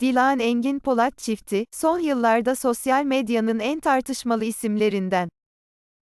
Dilan Engin Polat çifti, son yıllarda sosyal medyanın en tartışmalı isimlerinden.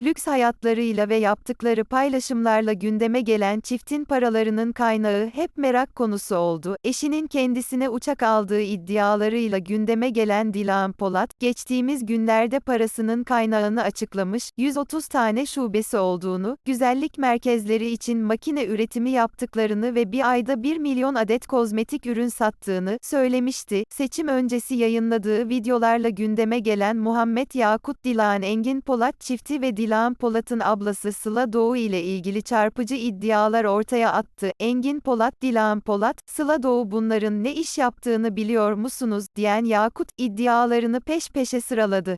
Lüks hayatlarıyla ve yaptıkları paylaşımlarla gündeme gelen çiftin paralarının kaynağı hep merak konusu oldu. Eşinin kendisine uçak aldığı iddialarıyla gündeme gelen Dilan Polat, geçtiğimiz günlerde parasının kaynağını açıklamış, 130 tane şubesi olduğunu, güzellik merkezleri için makine üretimi yaptıklarını ve bir ayda 1 milyon adet kozmetik ürün sattığını söylemişti. Seçim öncesi yayınladığı videolarla gündeme gelen Muhammed Yakut Dilan Engin Polat çifti ve Dilan Polat'ın ablası Sıla Doğu ile ilgili çarpıcı iddialar ortaya attı. Engin Polat, Dilan Polat, Sıla Doğu bunların ne iş yaptığını biliyor musunuz, diyen Yakut, iddialarını peş peşe sıraladı.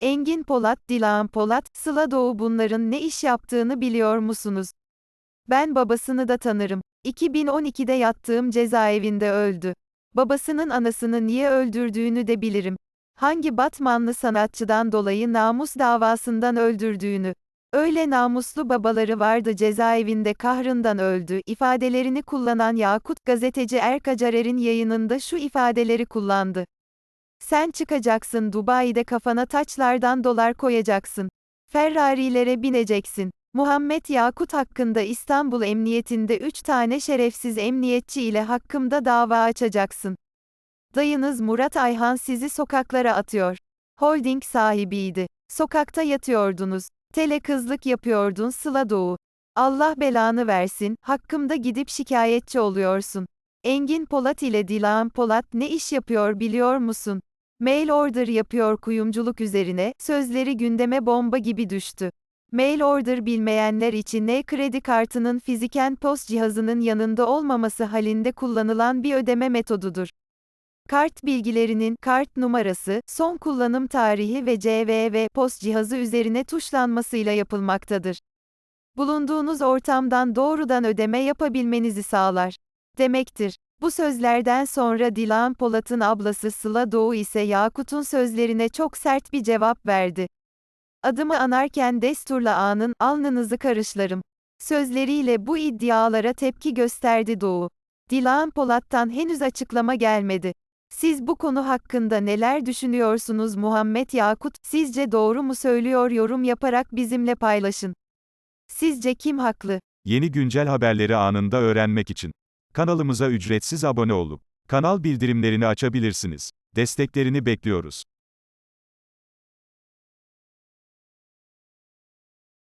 Engin Polat, Dilan Polat, Sıla Doğu bunların ne iş yaptığını biliyor musunuz? Ben babasını da tanırım. 2012'de yattığım cezaevinde öldü. Babasının anasını niye öldürdüğünü de bilirim. Hangi Batmanlı sanatçıdan dolayı namus davasından öldürdüğünü. Öyle namuslu babaları vardı cezaevinde kahrından öldü ifadelerini kullanan Yakut, gazeteci Erkacarer'in yayınında şu ifadeleri kullandı. Sen çıkacaksın Dubai'de kafana taçlardan dolar koyacaksın. Ferrari'lere bineceksin. Muhammed Yakut hakkında İstanbul Emniyetinde 3 tane şerefsiz emniyetçi ile hakkımda dava açacaksın. Dayınız Murat Ayhan sizi sokaklara atıyor. Holding sahibiydi. Sokakta yatıyordunuz. Tele kızlık yapıyordun Sıla Doğu. Allah belanı versin, hakkımda gidip şikayetçi oluyorsun. Engin Polat ile Dilan Polat ne iş yapıyor biliyor musun? Mail order yapıyor kuyumculuk üzerine, sözleri gündeme bomba gibi düştü. Mail order bilmeyenler için ne kredi kartının fiziken post cihazının yanında olmaması halinde kullanılan bir ödeme metodudur. Kart bilgilerinin kart numarası, son kullanım tarihi ve CVV post cihazı üzerine tuşlanmasıyla yapılmaktadır. Bulunduğunuz ortamdan doğrudan ödeme yapabilmenizi sağlar. Demektir. Bu sözlerden sonra Dilan Polat'ın ablası Sıla Doğu ise Yakut'un sözlerine çok sert bir cevap verdi. Adımı anarken desturla anın alnınızı karışlarım. Sözleriyle bu iddialara tepki gösterdi Doğu. Dilan Polat'tan henüz açıklama gelmedi. Siz bu konu hakkında neler düşünüyorsunuz Muhammed Yakut, sizce doğru mu söylüyor yorum yaparak bizimle paylaşın. Sizce kim haklı? Yeni güncel haberleri anında öğrenmek için kanalımıza ücretsiz abone olup kanal bildirimlerini açabilirsiniz. Desteklerini bekliyoruz.